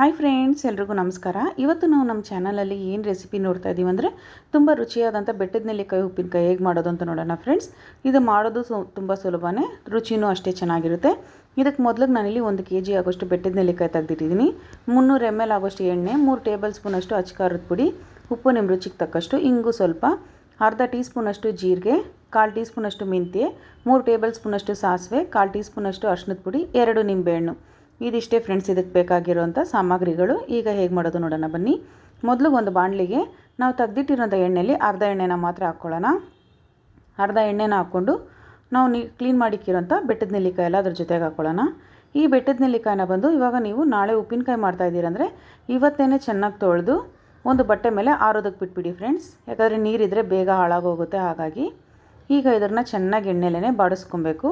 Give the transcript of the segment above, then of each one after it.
Hi friends, ಎಲ್ರಿಗೂ ನಮಸ್ಕಾರ. ಇವತ್ತು ನಾವು ನಮ್ಮ ಚಾನಲಲ್ಲಿ ಏನು ರೆಸಿಪಿ ನೋಡ್ತಾ ಇದ್ದೀವಿ ಅಂದರೆ ತುಂಬ ರುಚಿಯಾದಂಥ ಬೆಟ್ಟದ ನೆಲ್ಲಿಕಾಯಿ ಉಪ್ಪಿನಕಾಯಿ ಹೇಗೆ ಮಾಡೋದು ಅಂತ ನೋಡೋಣ ಫ್ರೆಂಡ್ಸ್. ಇದು ಮಾಡೋದು ಸು ತುಂಬ ಸುಲಭನೇ, ರುಚಿನೂ ಅಷ್ಟೇ ಚೆನ್ನಾಗಿರುತ್ತೆ. ಇದಕ್ಕೆ ಮೊದಲಿಗೆ ನಾನಿಲ್ಲಿ ಒಂದು ಕೆ ಜಿ ಆಗೋಷ್ಟು ಬೆಟ್ಟದ ನೆಲ್ಲಿಕಾಯಿ ತೆಗೆದಿಟ್ಟಿದ್ದೀನಿ. ಮುನ್ನೂರು ಎಂ ಎಲ್ ಆಗೋಷ್ಟು ಎಣ್ಣೆ, ಮೂರು ಟೇಬಲ್ ಸ್ಪೂನಷ್ಟು ಅಚ್ಚಕಾರದ ಪುಡಿ, ಉಪ್ಪು ನಿಮ್ಮ ರುಚಿಗೆ ತಕ್ಕಷ್ಟು ಇಂಗು ಸ್ವಲ್ಪ, ಅರ್ಧ ಟೀ ಸ್ಪೂನಷ್ಟು ಜೀರಿಗೆ, ಕಾಲು ಟೀ ಸ್ಪೂನಷ್ಟು ಮೆಂತ್ಯ, ಮೂರು ಟೇಬಲ್ ಸ್ಪೂನಷ್ಟು ಸಾಸಿವೆ, ಕಾಲು ಟೀ ಸ್ಪೂನಷ್ಟು ಅರ್ಶಿನದ ಪುಡಿ, ಎರಡು ನಿಂಬೆಹಣ್ಣು. ಇದಿಷ್ಟೇ ಫ್ರೆಂಡ್ಸ್ ಇದಕ್ಕೆ ಬೇಕಾಗಿರುವಂಥ ಸಾಮಗ್ರಿಗಳು. ಈಗ ಹೇಗೆ ಮಾಡೋದು ನೋಡೋಣ ಬನ್ನಿ. ಮೊದಲು ಒಂದು ಬಾಣಲಿಗೆ ನಾವು ತೆಗ್ದಿಟ್ಟಿರೋಂಥ ಎಣ್ಣೆಯಲ್ಲಿ ಅರ್ಧ ಎಣ್ಣೆನ ಮಾತ್ರ ಹಾಕ್ಕೊಳ್ಳೋಣ. ಅರ್ಧ ಎಣ್ಣೆನ ಹಾಕ್ಕೊಂಡು ನಾವು ನೀ ಕ್ಲೀನ್ ಮಾಡಿಕ್ಕಿರೋಂಥ ಬೆಟ್ಟದ ನೆಲ್ಲಿಕಾಯಿ ಎಲ್ಲ ಅದ್ರ ಜೊತೆಗೆ ಹಾಕ್ಕೊಳ್ಳೋಣ. ಈ ಬೆಟ್ಟದ ನೆಲ್ಲಿಕಾಯಿನ ಬಂದು ಇವಾಗ ನೀವು ನಾಳೆ ಉಪ್ಪಿನಕಾಯಿ ಮಾಡ್ತಾ ಇದ್ದೀರಂದರೆ ಇವತ್ತೇ ಚೆನ್ನಾಗಿ ತೊಳೆದು ಒಂದು ಬಟ್ಟೆ ಮೇಲೆ ಆರೋದಕ್ಕೆ ಬಿಟ್ಬಿಡಿ ಫ್ರೆಂಡ್ಸ್ ಯಾಕಂದರೆ ನೀರಿದ್ರೆ ಬೇಗ ಹಾಳಾಗೋಗುತ್ತೆ ಹಾಗಾಗಿ. ಈಗ ಇದನ್ನು ಚೆನ್ನಾಗಿ ಎಣ್ಣೆಲೇ ಬಾಡಿಸ್ಕೊಬೇಕು.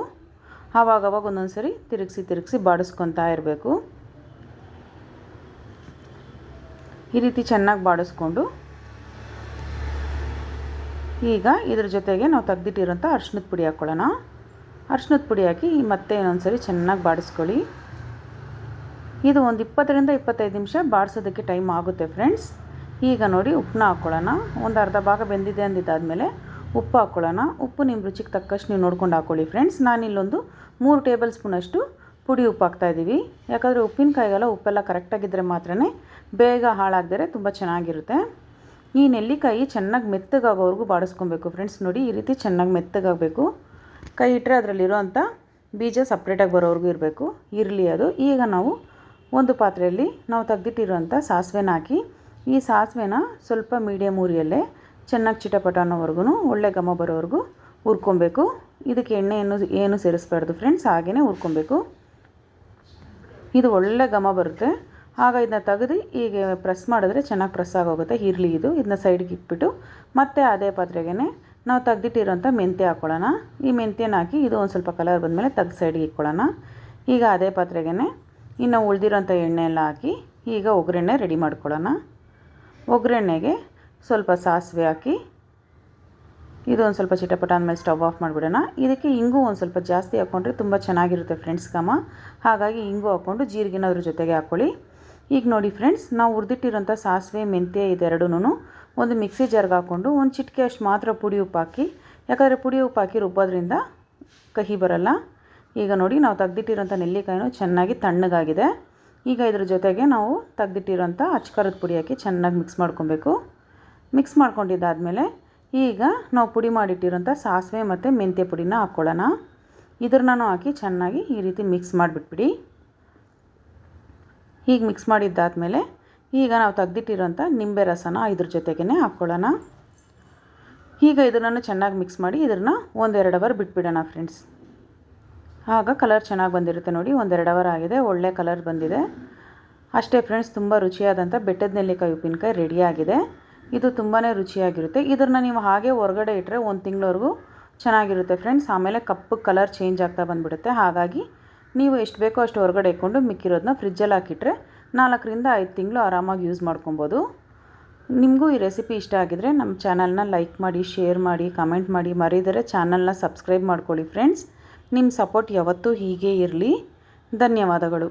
ಆವಾಗವಾಗ ಒಂದೊಂದು ಸರಿ ತಿರುಗಿಸಿ ತಿರುಗಿಸಿ ಬಾಡಿಸ್ಕೊತಾ ಇರಬೇಕು. ಈ ರೀತಿ ಚೆನ್ನಾಗಿ ಬಾಡಿಸ್ಕೊಂಡು ಈಗ ಇದ್ರ ಜೊತೆಗೆ ನಾವು ತೆಗ್ದಿಟ್ಟಿರೋಂಥ ಅರ್ಶಿನದ ಪುಡಿ ಹಾಕ್ಕೊಳ್ಳೋಣ. ಅರ್ಶಿನದ ಪುಡಿ ಹಾಕಿ ಮತ್ತೆ ಇನ್ನೊಂದು ಸರಿ ಚೆನ್ನಾಗಿ ಬಾಡಿಸ್ಕೊಳ್ಳಿ. ಇದು ಒಂದು ಇಪ್ಪತ್ತರಿಂದ ಇಪ್ಪತ್ತೈದು ನಿಮಿಷ ಬಾಡಿಸೋದಕ್ಕೆ ಟೈಮ್ ಆಗುತ್ತೆ ಫ್ರೆಂಡ್ಸ್. ಈಗ ನೋಡಿ ಉಪ್ಪನ್ನ ಹಾಕ್ಕೊಳ್ಳೋಣ. ಒಂದು ಅರ್ಧ ಭಾಗ ಬೆಂದಿದೆ ಅಂದಿದ್ದಾದಮೇಲೆ ಉಪ್ಪು ಹಾಕ್ಕೊಳ್ಳೋಣ ಉಪ್ಪು ನಿಮ್ಮ ರುಚಿಗೆ ತಕ್ಕಷ್ಟು ನೀವು ನೋಡ್ಕೊಂಡು ಹಾಕ್ಕೊಳ್ಳಿ ಫ್ರೆಂಡ್ಸ್ ನಾನಿಲ್ಲೊಂದು ಮೂರು ಟೇಬಲ್ ಸ್ಪೂನಷ್ಟು ಪುಡಿ ಉಪ್ಪು ಹಾಕ್ತಾಯಿದ್ದೀವಿ ಯಾಕಂದರೆ ಉಪ್ಪಿನಕಾಯಿಗೆಲ್ಲ ಉಪ್ಪೆಲ್ಲ ಕರೆಕ್ಟಾಗಿದ್ದರೆ ಮಾತ್ರ ಬೇಗ ಹಾಳಾಗದರೆ ತುಂಬ ಚೆನ್ನಾಗಿರುತ್ತೆ. ಈ ನೆಲ್ಲಿಕಾಯಿ ಚೆನ್ನಾಗಿ ಮೆತ್ತಗಾಗೋವರೆಗೂ ಬಾಡಿಸ್ಕೊಬೇಕು ಫ್ರೆಂಡ್ಸ್ ನೋಡಿ, ಈ ರೀತಿ ಚೆನ್ನಾಗಿ ಮೆತ್ತಗಾಗಬೇಕು. ಕೈ ಇಟ್ಟರೆ ಅದರಲ್ಲಿರೋ ಅಂಥ ಬೀಜ ಸಪ್ರೇಟಾಗಿ ಬರೋವರೆಗೂ ಇರಬೇಕು. ಇರಲಿ ಅದು. ಈಗ ನಾವು ಒಂದು ಪಾತ್ರೆಯಲ್ಲಿ ನಾವು ತೆಗ್ದಿಟ್ಟಿರೋಂಥ ಸಾಸಿವೆನ ಹಾಕಿ, ಈ ಸಾಸಿವೆನ ಸ್ವಲ್ಪ ಮೀಡಿಯಮ್ ಉರಿಯಲ್ಲೇ ಚೆನ್ನಾಗಿ ಚಿಟಪಟ ಅನ್ನೋವರೆಗೂ ಒಳ್ಳೆ ಘಮ ಬರೋವರೆಗೂ ಹುರ್ಕೊಬೇಕು. ಇದಕ್ಕೆ ಎಣ್ಣೆಯನ್ನು ಏನು ಸೇರಿಸ್ಬಾರ್ದು ಫ್ರೆಂಡ್ಸ್ ಹಾಗೆಯೇ ಹುರ್ಕೊಬೇಕು. ಇದು ಒಳ್ಳೆ ಘಮ ಬರುತ್ತೆ. ಆಗ ಇದನ್ನ ತೆಗೆದು ಈಗ ಪ್ರೆಸ್ ಮಾಡಿದ್ರೆ ಚೆನ್ನಾಗಿ ಪ್ರೆಸ್ ಆಗೋಗುತ್ತೆ ಇರಲಿ ಇದು. ಇದನ್ನ ಸೈಡ್ಗೆ ಇಟ್ಬಿಟ್ಟು ಮತ್ತೆ ಅದೇ ಪಾತ್ರೆಗೆ ನಾವು ತೆಗ್ದಿಟ್ಟಿರೋಂಥ ಮೆಂತ್ಯ ಹಾಕ್ಕೊಳ್ಳೋಣ ಈ ಮೆಂತ್ಯನ ಹಾಕಿ ಇದು ಒಂದು ಸ್ವಲ್ಪ ಕಲರ್ ಬಂದಮೇಲೆ ತೆಗ್ದು ಸೈಡ್ಗೆ ಇಟ್ಕೊಳ್ಳೋಣ. ಈಗ ಅದೇ ಪಾತ್ರೆಗೆ ಇನ್ನು ಉಳಿದಿರೋಂಥ ಎಣ್ಣೆ ಎಲ್ಲ ಹಾಕಿ ಈಗ ಒಗ್ಗರಣೆ ರೆಡಿ ಮಾಡ್ಕೊಳ್ಳೋಣ. ಒಗ್ಗರಣೆಗೆ ಸ್ವಲ್ಪ ಸಾಸಿವೆ ಹಾಕಿ, ಇದೊಂದು ಸ್ವಲ್ಪ ಚಿಟಪಟ ಅಂದಮೇಲೆ ಸ್ಟವ್ ಆಫ್ ಮಾಡಿಬಿಡೋಣ. ಇದಕ್ಕೆ ಇಂಗು ಒಂದು ಸ್ವಲ್ಪ ಜಾಸ್ತಿ ಹಾಕ್ಕೊಂಡ್ರೆ ತುಂಬ ಚೆನ್ನಾಗಿರುತ್ತೆ ಫ್ರೆಂಡ್ಸ್ ಕಾಮ ಹಾಗಾಗಿ ಇಂಗು ಹಾಕ್ಕೊಂಡು ಜೀರಿಗೆನ ಅದ್ರ ಜೊತೆಗೆ ಹಾಕ್ಕೊಳ್ಳಿ ಈಗ ನೋಡಿ ಫ್ರೆಂಡ್ಸ್, ನಾವು ಹುರಿದಿಟ್ಟಿರೋಂಥ ಸಾಸಿವೆ, ಮೆಂತ್ಯ ಇದೆರಡೂ ಒಂದು ಮಿಕ್ಸಿ ಜಾರ್ಗೆ ಹಾಕ್ಕೊಂಡು ಒಂದು ಚಿಟಿಕೆ ಅಷ್ಟು ಮಾತ್ರ ಪುಡಿ ಉಪ್ಪು ಹಾಕಿ, ಯಾಕಂದರೆ ಪುಡಿ ಉಪ್ಪು ಹಾಕಿ ರುಬ್ಬೋದ್ರಿಂದ ಕಹಿ ಬರಲ್ಲ. ಈಗ ನೋಡಿ ನಾವು ತೆಗ್ದಿಟ್ಟಿರೋಂಥ ನೆಲ್ಲಿಕಾಯಿನೂ ಚೆನ್ನಾಗಿ ತಣ್ಣಗಾಗಿದೆ. ಈಗ ಇದ್ರ ಜೊತೆಗೆ ನಾವು ತೆಗ್ದಿಟ್ಟಿರೋಂಥ ಅಚ್ಕರದ ಪುಡಿ ಹಾಕಿ ಚೆನ್ನಾಗಿ ಮಿಕ್ಸ್ ಮಾಡ್ಕೊಬೇಕು. ಮಿಕ್ಸ್ ಮಾಡ್ಕೊಂಡಿದ್ದಾದಮೇಲೆ ಈಗ ನಾವು ಪುಡಿ ಮಾಡಿಟ್ಟಿರೋಂಥ ಸಾಸಿವೆ ಮತ್ತು ಮೆಂತ್ಯ ಪುಡಿನ ಹಾಕ್ಕೊಳ್ಳೋಣ. ಇದ್ರನ್ನೂ ಹಾಕಿ ಚೆನ್ನಾಗಿ ಈ ರೀತಿ ಮಿಕ್ಸ್ ಮಾಡಿಬಿಟ್ಬಿಡಿ. ಹೀಗೆ ಮಿಕ್ಸ್ ಮಾಡಿದ್ದಾದಮೇಲೆ ಈಗ ನಾವು ತೆಗ್ದಿಟ್ಟಿರೋಂಥ ನಿಂಬೆ ರಸನ ಇದ್ರ ಜೊತೆಗೇ ಹಾಕ್ಕೊಳ್ಳೋಣ. ಈಗ ಇದನ್ನು ಚೆನ್ನಾಗಿ ಮಿಕ್ಸ್ ಮಾಡಿ ಇದನ್ನು ಒಂದೆರಡು ಅವರ್ ಬಿಟ್ಬಿಡೋಣ ಫ್ರೆಂಡ್ಸ್ ಆಗ ಕಲರ್ ಚೆನ್ನಾಗಿ ಬಂದಿರುತ್ತೆ ನೋಡಿ, ಒಂದೆರಡು ಅವರ್ ಆಗಿದೆ, ಒಳ್ಳೆ ಕಲರ್ ಬಂದಿದೆ. ಅಷ್ಟೇ ಫ್ರೆಂಡ್ಸ್ ತುಂಬ ರುಚಿಯಾದಂಥ ಬೆಟ್ಟದ ನೆಲ್ಲಿಕಾಯಿ ಉಪ್ಪಿನಕಾಯಿ ರೆಡಿಯಾಗಿದೆ ಇದು ತುಂಬಾ ರುಚಿಯಾಗಿರುತ್ತೆ. ಇದನ್ನು ನೀವು ಹಾಗೆ ಹೊರಗಡೆ ಇಟ್ಟರೆ ಒಂದು ತಿಂಗಳವರೆಗೂ ಚೆನ್ನಾಗಿರುತ್ತೆ ಫ್ರೆಂಡ್ಸ್ ಆಮೇಲೆ ಕಪ್ಪು ಕಲರ್ ಚೇಂಜ್ ಆಗ್ತಾ ಬಂದುಬಿಡುತ್ತೆ. ಹಾಗಾಗಿ ನೀವು ಎಷ್ಟು ಬೇಕೋ ಅಷ್ಟು ಹೊರಗಡೆ ಇಟ್ಕೊಂಡು ಮಿಕ್ಕಿರೋದನ್ನ ಫ್ರಿಜ್ಜಲ್ಲಿ ಹಾಕಿಟ್ರೆ ನಾಲ್ಕರಿಂದ ಐದು ತಿಂಗಳು ಆರಾಮಾಗಿ ಯೂಸ್ ಮಾಡ್ಕೊಬೋದು. ನಿಮಗೂ ಈ ರೆಸಿಪಿ ಇಷ್ಟ ಆಗಿದರೆ ನಮ್ಮ ಚಾನಲ್ನ ಲೈಕ್ ಮಾಡಿ ಶೇರ್ ಮಾಡಿ ಕಮೆಂಟ್ ಮಾಡಿ ಮರಿದರೆ ಚಾನಲ್ನ ಸಬ್ಸ್ಕ್ರೈಬ್ ಮಾಡ್ಕೊಳ್ಳಿ ಫ್ರೆಂಡ್ಸ್ ನಿಮ್ಮ ಸಪೋರ್ಟ್ ಯಾವತ್ತೂ ಹೀಗೆ ಇರಲಿ. ಧನ್ಯವಾದಗಳು.